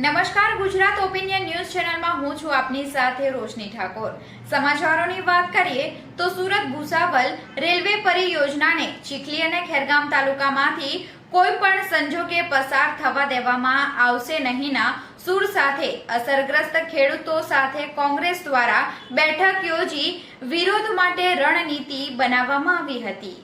નમસ્કાર, Gujarat opinion news ચેનલમાં હું છું આપની સાથે રોશની ઠાકોર. સમાચારોની વાત કરીએ તો સુરત ભૂસાવલ રેલવે પરિયોજનાને ચીખલી અને ખેરગામ તાલુકામાંથી કોઈ પણ સંજોગે પસાર થવા દેવામાં આવશે નહીંના સૂર સાથે અસરગ્રસ્ત ખેડૂતો સાથે કોંગ્રેસ દ્વારા બેઠક યોજી વિરોધ માટે રણનીતિ બનાવવામાં આવી હતી.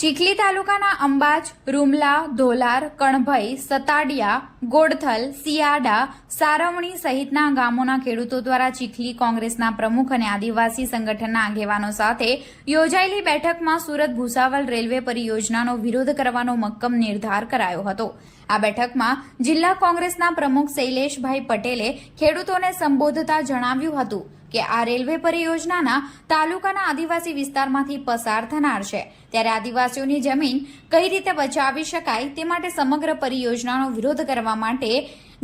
ચીખલી તાલુકાના અંબાજ, રૂમલા, ધોલાર, કણભઈ, સતાડિયા, ગોડથલ સિયાડા સારવણી સહિતના ગામોના ખેડૂતો દ્વારા ચીખલી કોંગ્રેસના પ્રમુખ અને આદિવાસી સંગઠનના આગેવાનો સાથે યોજાયેલી બેઠકમાં સુરત ભૂસાવલ રેલવે પરિયોજનાનો વિરોધ કરવાનો મક્કમ નિર્ધાર કરાયો હતો. આ બેઠકમાં જિલ્લા કોંગ્રેસના પ્રમુખ શૈલેષભાઈ પટેલે ખેડૂતોને સંબોધતા જણાવ્યું હતું. કે આ રેલવે પરિયોજનાના તાલુકાના આદિવાસી વિસ્તારમાંથી પસાર થનાર છે. ત્યારે આદિવાસીઓની જમીન કઈ રીતે બચાવી શકાય તે માટે સમગ્ર પરિયોજનાનો વિરોધ કરવા માટે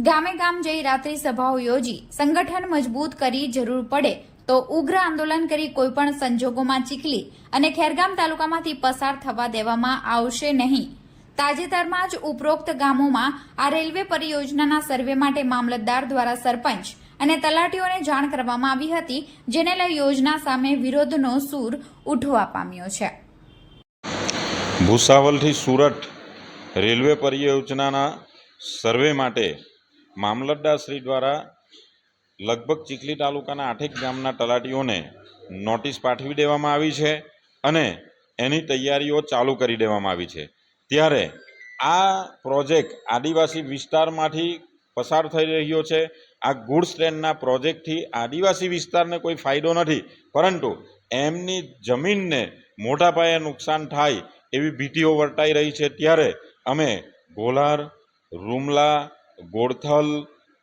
ગામે ગામ જઈ રાત્રિ સભાઓ યોજી સંગઠન મજબૂત કરી જરૂર પડે તો ઉગ્ર આંદોલન કરી કોઈપણ સંજોગોમાં ચીખલી અને ખેરગામ તાલુકામાંથી પસાર થવા દેવામાં આવશે નહીં. તાજેતરમાં જ ઉપરોક્ત ગામોમાં આ રેલવે પરિયોજનાના સર્વે માટે મામલતદાર દ્વારા સરપંચ અને તલાટીઓને જાણ કરવામાં આવી હતી, જેને લઈ યોજના સામે વિરોધનો સૂર ઉઠવા પામ્યો છે. ભૂસાવલથી સુરત રેલવે પરિયોજનાના સર્વે માટે મામલતદારશ્રી દ્વારા લગભગ ચીખલી તાલુકાના આઠેક ગામના તલાટીઓને નોટિસ પાઠવી દેવામાં આવી છે અને એની તૈયારીઓ ચાલુ કરી દેવામાં આવી છે. ત્યારે આ પ્રોજેક્ટ આદિવાસી વિસ્તારમાંથી પસાર થઈ રહ્યો છે. આ ગુડ્સ ટ્રેનના પ્રોજેક્ટથી આદિવાસી વિસ્તારને કોઈ ફાયદો નથી, પરંતુ એમની જમીનને મોટા પાયે નુકસાન થાય એવી ભીતિઓ વર્તાઈ રહી છે ત્યારે અમે ગોલાર, રૂમલા ગોળથલ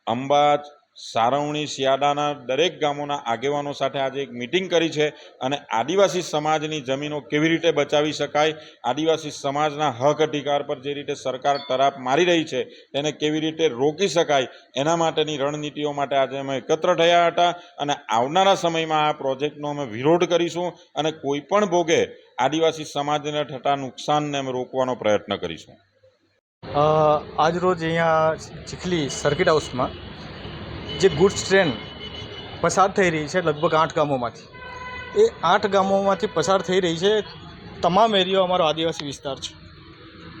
અંબાજ સારવણી શિયાડાના દરેક ગામોના આગેવાનો સાથે આજે એક મિટિંગ કરી છે અને આદિવાસી સમાજની જમીનો કેવી રીતે બચાવી શકાય, આદિવાસી સમાજના હક અધિકાર પર જે રીતે સરકાર તરાપ મારી રહી છે, તેને કેવી રીતે રોકી શકાય, એના માટેની રણનીતિઓ માટે આજે અમે એકત્ર થયા હતા અને આવનારા સમયમાં આ પ્રોજેક્ટનો અમે વિરોધ કરીશું અને કોઈ પણ ભોગે આદિવાસી સમાજને થતા નુકસાનને અમે રોકવાનો પ્રયત્ન કરીશું. આજરોજ આજ રોજ અહીંયા ચીખલી સર્કિટ હાઉસમાં જે ગુડ્સ ટ્રેન પસાર થઈ રહી છે લગભગ આઠ ગામોમાંથી, એ આઠ ગામોમાંથી પસાર થઈ રહી છે તમામ એરિયો અમારો આદિવાસી વિસ્તાર છે.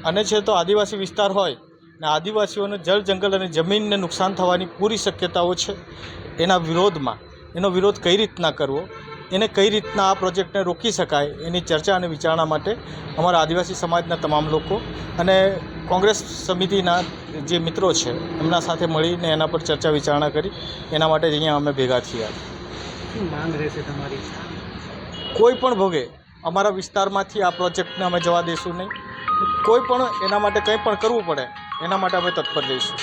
અને છે તો આદિવાસી વિસ્તાર હોય ને આદિવાસીઓને જળ, જંગલ અને જમીનને નુકસાન થવાની પૂરી શક્યતાઓ છે, એના વિરોધમાં, એનો વિરોધ કઈ રીતના કરવો? એને કઈ રીતના આ પ્રોજેક્ટને રોકી શકાય એની ચર્ચા અને વિચારણા માટે અમારા આદિવાસી સમાજના તમામ લોકો અને કોંગ્રેસ સમિતિના જે મિત્રો છે એમના સાથે મળીને એના પર ચર્ચા વિચારણા કરી. એના માટે જ અહીંયા અમે ભેગા થયા. માંગ રહેશે તમારી? કોઈ પણ ભોગે અમારા વિસ્તારમાંથી આ પ્રોજેક્ટને અમે જવા દઈશું નહીં. કોઈ પણ એના માટે કંઈ પણ કરવું પડે એના માટે અમે તત્પર રહીશું.